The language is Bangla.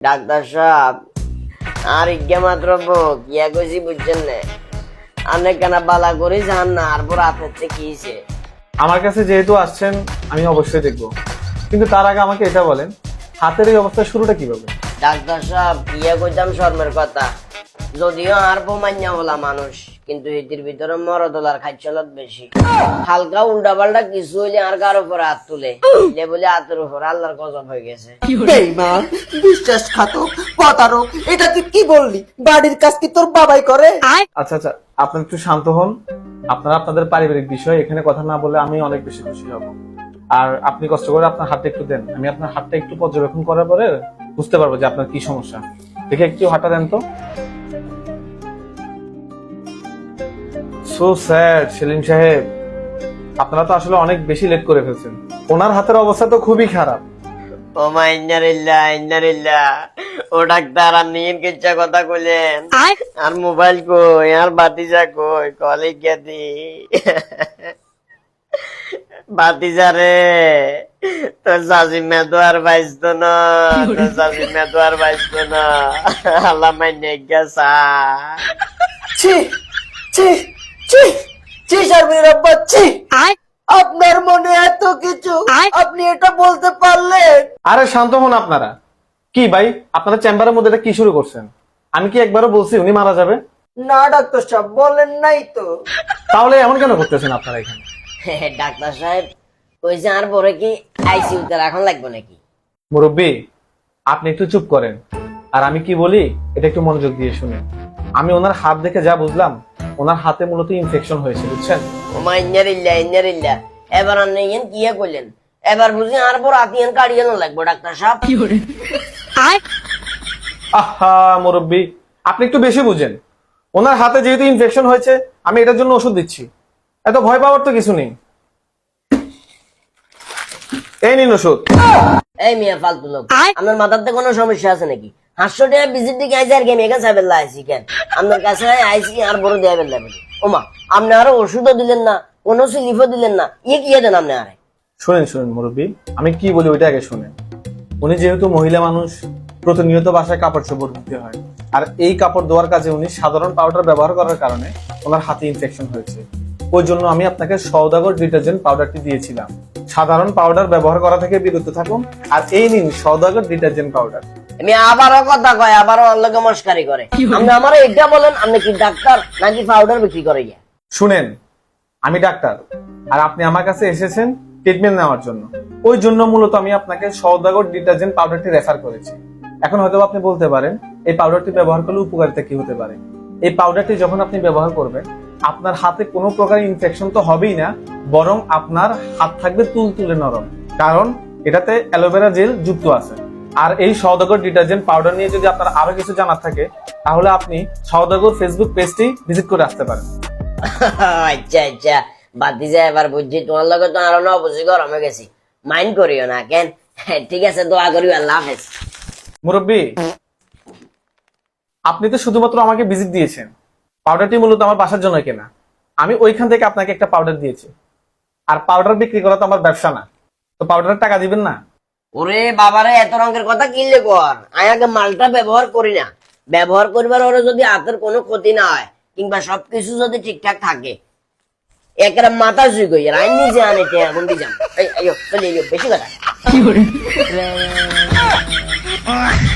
ডাক্তার সাহেব আর ইজ্ঞা মাত্র ইয়া কইছি বুঝছেন না। আপনি কেন বালা করে যান না আর পর আপনার চেয়ে কি হইছে? আমার কাছে যেহেতু আসছেন আমি অবশ্যই দেখব। কিন্তু তার আগে আমাকে এটা বলেন হাতের এই অবস্থা শুরুটা কীভাবে? ডাক্তার সাহেব ইয়া কইতাম শর্মের কথা। যদিও আর বোমাইয়া হলা মানুষ কিন্তু এটির ভিতরে মরদলার খাইচলত বেশি। হালকা উল্টা পাল্টা কিছু হইলে আর কার উপরে হাত তুলে। এলে বলে হাতের উপর আল্লাহর গজব হয়ে গেছে। বেইমান বিশ্বাসঘাতক প্রতারক এটা তুই কি বললি? বাড়ির কাজ কি তোর বাবাই করে? আচ্ছা আচ্ছা আপনারা একটু শান্ত হন। আপনারা আপনাদের পারিবারিক বিষয় এখানে কথা না বলে আমি অনেক বেশি খুশি হব। আর আপনি কষ্ট করে আপনার হাতটা একটু দেন। আমি আপনার হাতটা একটু পর্যবেক্ষণ করার পরে বুঝতে পারব যে আপনার কি সমস্যা। দেখে একটু হাতটা দেন তো। সো স্যাড সেলিম সাহেব। আপনারা তো আসলে অনেক বেশি লেট করে ফেলছেন। ওনার হাতের অবস্থা তো খুবই খারাপ। ও মা ইন্নারিল্লা ইন্নারিল্লা ও ডাক্তার আর নিয়েন কিচ্ছা কথা কইলেন। আর? মোবাইল কই আর বাতিজা কই কলে গেদি বাতিজা রে তোর শাশি মেদো আর বাইসতো না তোর শাশি মেদো আর বাইসতো না। আল্লাহ মাইনে গেছা। ছি ছি। ছি ছি শারমিন আব্বা ছি আপনার মনে এত কিছু? আপনি এটা বলতে পারলেন? আরে শান্ত হন আপনারা। কি ভাই আপনারা চেম্বারের মধ্যে এটা কি শুরু করছেন? আমি কি একবারও বলছি উনি মারা যাবে? না ডাক্তার সাহেব বলেন নাই তো। তাহলে এমন কেন করতেছেন আপনারা এখানে? ডাক্তার সাহেব কইছে আর পরে কি আইসিউতে রাখন লাগবে নাকি? মুরব্বী আপনি একটু চুপ করেন। আর আমি কি বলি এটা একটু মনোযোগ দিয়ে শুনেন। আমি ওনার হাত দেখে যা বুঝলাম ওনার হাতে মূলত ইনফেকশন হয়েছে বুঝছেন? ও মা ইন্নারিল্লা ইন্নারিল্লা এবার আর নেই কিয়া কইলেন এবার বুঝি আর পর আতিয়ান কাড়িয়ে না লাগবে ডাক্তার সাহেব। আহা মুরব্বী আপনি একটু বেশি বুঝেন। ওনার হাতে যেহেতু ইনফেকশন হয়েছে আমি এটার জন্য ওষুধ দিচ্ছি। এত ভয় পাওয়ার তো কিছু নেই। এই নিন ওষুধ। এই মিয়া ফালতু লোক। আপনার মাথাতে কোনো সমস্যা আছে নাকি? হাস্য টাকা ভিজিট দিকে আর কি এখানে সাইবেল আইসি কেন? আপনার কাছে আইসি আর বড় দেয়া বেলা বলি ওমা, আপনি আরও ওষুধও দিলেন না, কোনো স্লিপও দিলেন না। ইয়ে কি দেন আপনি আরে? শুনেন শুনেন মুরব্বী, আমি কি বলি ওইটা আগে শুনেন। উনি যেহেতু মহিলা মানুষ, প্রতিনিয়ত বাসায় কাপড় চোপড় ধুতে হয়। আর এই কাপড় ধোয়ার কাজে উনি সাধারণ পাউডার ব্যবহার করার কারণে ওনার হাতে ইনফেকশন হয়েছে। ওই জন্য আমি আপনাকে সৌদাগর ডিটারজেন্ট পাউডারটি দিয়েছিলাম। সাধারণ পাউডার ব্যবহার করা থেকে বিরত থাকুন। আর এই নিন সৌদাগর ডিটারজেন্ট পাউডার আমি আবারও কথা কয় আবারও অল্লকে মস্কারি করে। আপনি আমার এটা বলেন আপনি কি ডাক্তার নাকি পাউডার বিক্রি করে গিয়া? শুনেন আমি ডাক্তার আর আপনি আমার কাছে এসেছেন ট্রিটমেন্ট নেওয়ার জন্য। ওই জন্য মূলত আমি আপনাকে সৌদাগর ডিটারজেন্ট পাউডারটি রেফার করেছি। এখন হয়তো আপনি বলতে পারেন এই পাউডারটি ব্যবহার করলে উপকারিতা কি হতে পারে? এই পাউডারটি যখন আপনি ব্যবহার করবেন আপনার হাতে কোনো প্রকার ইনফেকশন তো হবেই না বরং আপনার হাত থাকবে তুলতুলে নরম। কারণ এটাতে অ্যালোভেরা জেল যুক্ত আছে। আর এই সৌদাগর ডিটারজেন্ট পাউডার নিয়ে যদি আপনার আরও কিছু জানার থাকে তাহলে আপনি সৌদাগর ফেসবুক পেজটি ভিজিট করে আসতে পারেন। আচ্ছা আচ্ছা। বাতি যায় এবার বুঝছি তোমার লগে তো আরও না বুঝি গরমে গেছি। মাইন্ড করিও না কেন? ঠিক আছে দোয়া করিও আল্লাহ হাফেজ। মুরব্বী আপনি তো শুধুমাত্র আমাকে ভিজিট দিয়েছেন। পাউডারটি মূলত আমার বাসার জন্য কেনা। আমি ওইখান থেকে আপনাকে একটা পাউডার দিয়েছি। আর পাউডার বিক্রি করা তো আমার ব্যবসা না। তো পাউডারের টাকা দিবেন না? ওরে বাবারে এত রঙের কথা কিনলে কর? আমি আগে মালটা ব্যবহার করি না। ব্যবহার করবার ওরে যদি হাতের কোনো ক্ষতি না হয় কিংবা সবকিছু যদি ঠিকঠাক থাকে একের মাথা শুই কই আর আইন নিজে আনে তে এখন দি যাম এই আইও চলে আইও বেশি কথা।